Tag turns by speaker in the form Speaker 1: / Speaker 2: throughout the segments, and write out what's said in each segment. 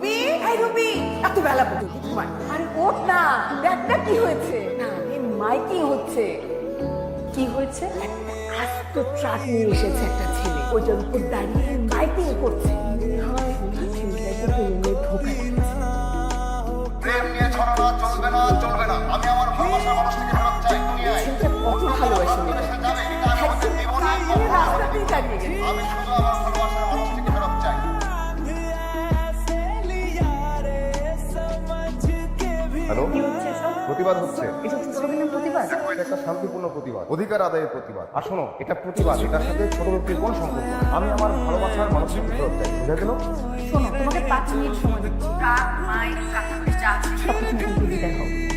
Speaker 1: Ruby? এই Ruby এত বেলা পর্যন্ত আরে ওঠ না দেখ কি হয়েছে? না। এই মাইকিং হচ্ছে? কি হয়েছে? আস্ত ট্রাক নিয়ে এসেছে একটা ছেলে। ওইটার উপর দাঁড়িয়ে মাইকিং করছে। ছেলেটাকে ধোকা
Speaker 2: প্রেম নিয়ে ছড়ানো চলবে না।
Speaker 3: হ্যালো? প্রতিবাদ হচ্ছে।
Speaker 1: প্রতিবাদ?
Speaker 3: এটা একটা শান্তিপূর্ণ প্রতিবাদ অধিকার আদায়ের প্রতিবাদ। আর শোনো এটা প্রতিবাদ এটার সাথে ছোট ব্যক্তির কোন সম্পর্ক আমি আমার ভালোবাসার মানুষকে ফেরত চাই বুঝা গেল?
Speaker 1: শোনো তোমাকে পাঁচ মিনিট সময় দিচ্ছি। যা সব কিছু কিন্তু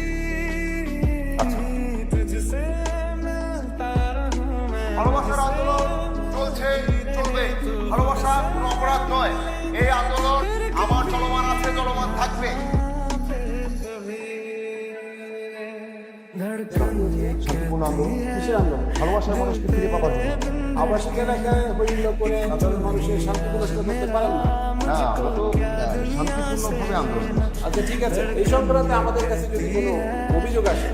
Speaker 3: ভালোবাসার মানুষকে ফিরে পাবার জন্য।
Speaker 4: আবাসিক এলাকায় হইল করে সাধারণ মানুষের শান্তি প্রতিষ্ঠা করতে পারেন না।
Speaker 3: না আমরা তো শান্তিপূর্ণভাবে আন্দোলন
Speaker 4: আচ্ছা ঠিক আছে এই সংক্রান্তে আমাদের কাছে যদি কোনো অভিযোগ আসে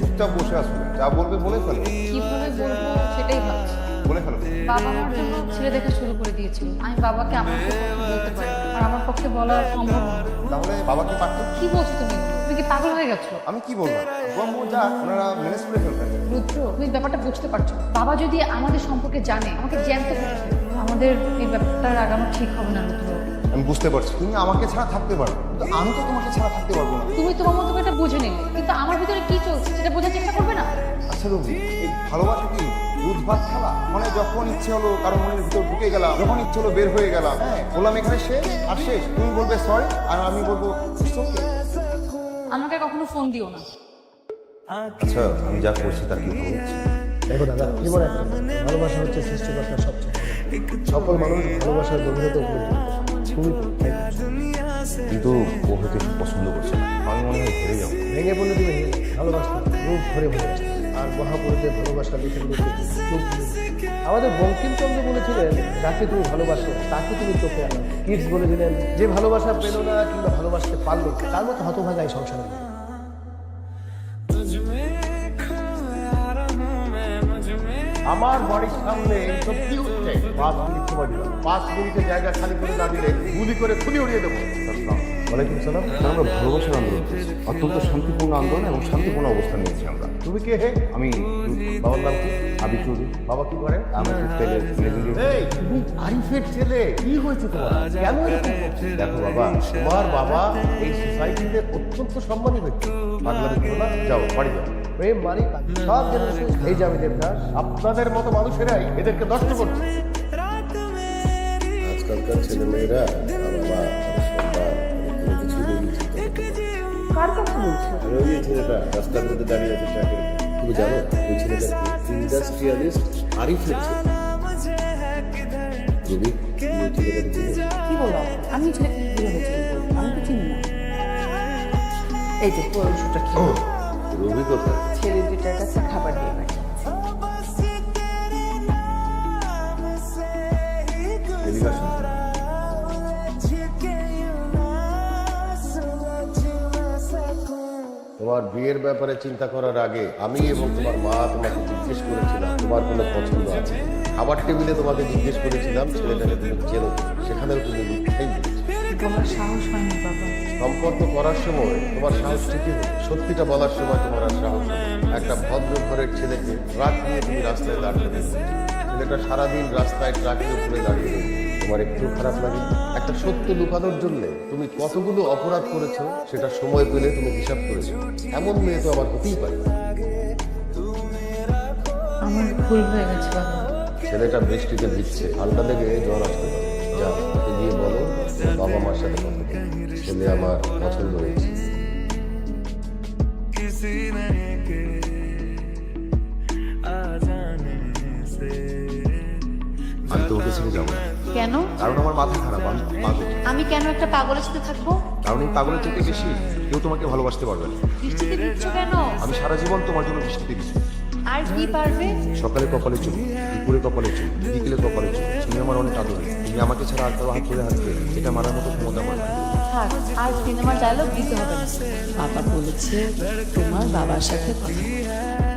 Speaker 3: চুপচাপ বসে আসবে যা বলবে বলে ফেলো।
Speaker 5: বাবা আমার জন্য ছেলে দেখা শুরু করে দিয়েছিল। আমি বাবাকে আমার পক্ষে বলতে পারি আর আমার পক্ষে বলা সম্ভব না।
Speaker 3: তাহলে বাবাকে পারতো?
Speaker 5: কি বলছো তুমি? তুমি কি পাগল হয়ে গেছো?
Speaker 3: আমি কি বলব? বলব যা ওনারা ম্যানেজ করে ফেলবেন
Speaker 5: রুদ্র তুমি ব্যাপারটা বুঝতে পারছ। বাবা যদি আমাদের সম্পর্কে জানে আমাকে জ্যান্ত আমাদের এই ব্যাপারটা আগানো ঠিক হবে না রুদ্র।
Speaker 3: আমি বুঝতে পারছি। তুমি আমাকে ছাড়া থাকতে পারো কিন্তু আমি তো তোমাকে ছাড়া থাকতে পারব না।
Speaker 5: তুমি তোমার মতো এটা বুঝে নিলে। কিন্তু আমার ভিতরে কি চলছে সেটা বোঝার চেষ্টা করবে না?
Speaker 3: আচ্ছা রবি ভালোবাসা কি? দুধ ভাত খেলা মানে যখন ইচ্ছে হলো কারও মনের ভিতর ঢুকে গেলাম যখন ইচ্ছে হলো বের হয়ে গেলাম হ্যাঁ। বললাম এখানে শেষ আর শেষ। তুমি বলবে সরি আর আমি বলব
Speaker 5: আমাকে কখনো ফোন দিও না।
Speaker 3: আচ্ছা আমি যা করছি তার কি হচ্ছে?
Speaker 4: দেখো দাদা জীবন ভালোবাসা হচ্ছে সৃষ্টিকর্তার সবচেয়ে। সকল মানুষ ভালোবাসার গভীরতা উপলব্ধি। তুমি।
Speaker 3: কিন্তু ও একটু পছন্দ করছে। আমি মনে হয় যাব।
Speaker 4: ভেঙে বলে দিবে ভালোবাসতে রূপ ধরে ভালোবাসতে আর মহাপুরুষের ভালোবাসা লিখে। আমাদের বঙ্কিমচন্দ্র বলেছিলেন, যাকে তুমি ভালোবাসো, তাকে তুমি চোখে আনো কিডস বলেছিলেন যে ভালোবাসা পেল না কিংবা ভালোবাসতে পারল তার মতো হতভাগা এই সংসারে। আমার বাড়ির সামনে কি হচ্ছে পাঁচ মিনিট সময় পাঁচ মিনিটের জায়গা খালি করে না দিলে গুলি করে খুলি উড়িয়ে দেবো
Speaker 3: ওয়ালাইকুম সালাম। আমরা ভালোবাসার আন্দোলন করছি। অত্যন্ত শান্তিপূর্ণ আন্দোলন এবং শান্তিপূর্ণ অবস্থান নিয়েছি আমরা।
Speaker 4: তুমি কে হে?
Speaker 3: আমি
Speaker 4: বাবার নাম কি?
Speaker 3: আবি চৌধুরী।
Speaker 4: বাবা কি করেন
Speaker 3: আমি তেলের
Speaker 4: তুমি আরিফের ছেলে। কি হয়েছে তোমার? কেন
Speaker 3: দেখো বাবা
Speaker 4: তোমার বাবা এই সোসাইটিতে অত্যন্ত সম্মানী ব্যক্তি।
Speaker 3: যাও বাড়ি যাও।
Speaker 4: প্রেম মারি সব জেনারেশন এই যে আমি দেবদাস আপনাদের মতো মানুষেরাই এদেরকে নষ্ট করছে।
Speaker 6: আজকালকার ছেলে মেয়েরা
Speaker 1: বলছো
Speaker 6: আর ওই যে ছেলেটা রাস্তার মধ্যে দাঁড়িয়ে আছে ট্রাকের তুমি জানো ওই ছেলেটা ইন্ডাস্ট্রিয়ালিস্ট আরিফের ছেলে রবি?
Speaker 1: কি আমি ছেলেকে আমি তো চিনি না। এই যে পরশুটা কি?
Speaker 6: রবি কোথায়?
Speaker 1: ছেলে দুটার
Speaker 6: তোমার বিয়ের ব্যাপারে চিন্তা করার আগে আমি এবং তোমার মা তোমাকে জিজ্ঞেস করেছিলাম তোমার কোনো পছন্দ আছে? খাবার টেবিলে তোমাকে জিজ্ঞেস করেছিলাম ছেলেটাকে তুমি চেনো সেখানেও তুমি মিথ্যাই বলেছ
Speaker 5: সাহস হয়নি বাবা।
Speaker 6: সম্পর্ক করার সময় তোমার সাহস ঠিকই সত্যিটা বলার সময় তোমার আর সাহস একটা ভদ্র ঘরের ছেলেকে ট্রাক নিয়ে তুমি রাস্তায় দাঁড়িয়ে দিয়েছ ছেলেটা সারাদিন রাস্তায় ট্রাকের উপরে দাঁড়িয়ে রয়েছে। তোমার একটু খারাপ লাগে। একটা সত্য লুকানোর জন্য তুমি কতগুলো অপরাধ করেছ সেটা সময় পেলে তুমি হিসাব করেছ এমন মেয়ে তো আমার হতেই পারে না।
Speaker 5: আমার ভুল হয়ে গেছে বাবা।
Speaker 6: ছেলেটা বৃষ্টিতে ভিজছে ঠান্ডা লেগে জ্বর আসতে পারে। যা ওকে গিয়ে বলো বাবা মার সাথে কথা ছেলে আমার পছন্দ হয়েছে।
Speaker 3: আমি তো ওকে ছেড়ে যাব না।
Speaker 5: কেন?
Speaker 3: কারণ আমার মাথা খারাপ আমি পাগল।
Speaker 5: আমি কেন একটা পাগলের সাথে থাকব?
Speaker 3: কারণ এই পাগলের থেকে বেশি কেউ তোমাকে ভালোবাসতে পারবে না।
Speaker 5: বৃষ্টিতে ভিজছো কেন?
Speaker 3: আমি সারা জীবন তোমার জন্য বৃষ্টিতে গেছি
Speaker 7: আর কি পারবে?
Speaker 3: সকালে কপালে চুল দুপুরে কপালে চুল বিকেলে কপালে চুল। তুমি আমার অনেক আদরে। তুমি আমাকে ছাড়া আর কারও হাত ধরে হাঁটবে এটা মানার মতো ক্ষমতা আমার।
Speaker 8: থাক আর সিনেমার ডায়লগ দিতে হবে না। বাবা বলেছে তোমার বাবার সাথে কথা।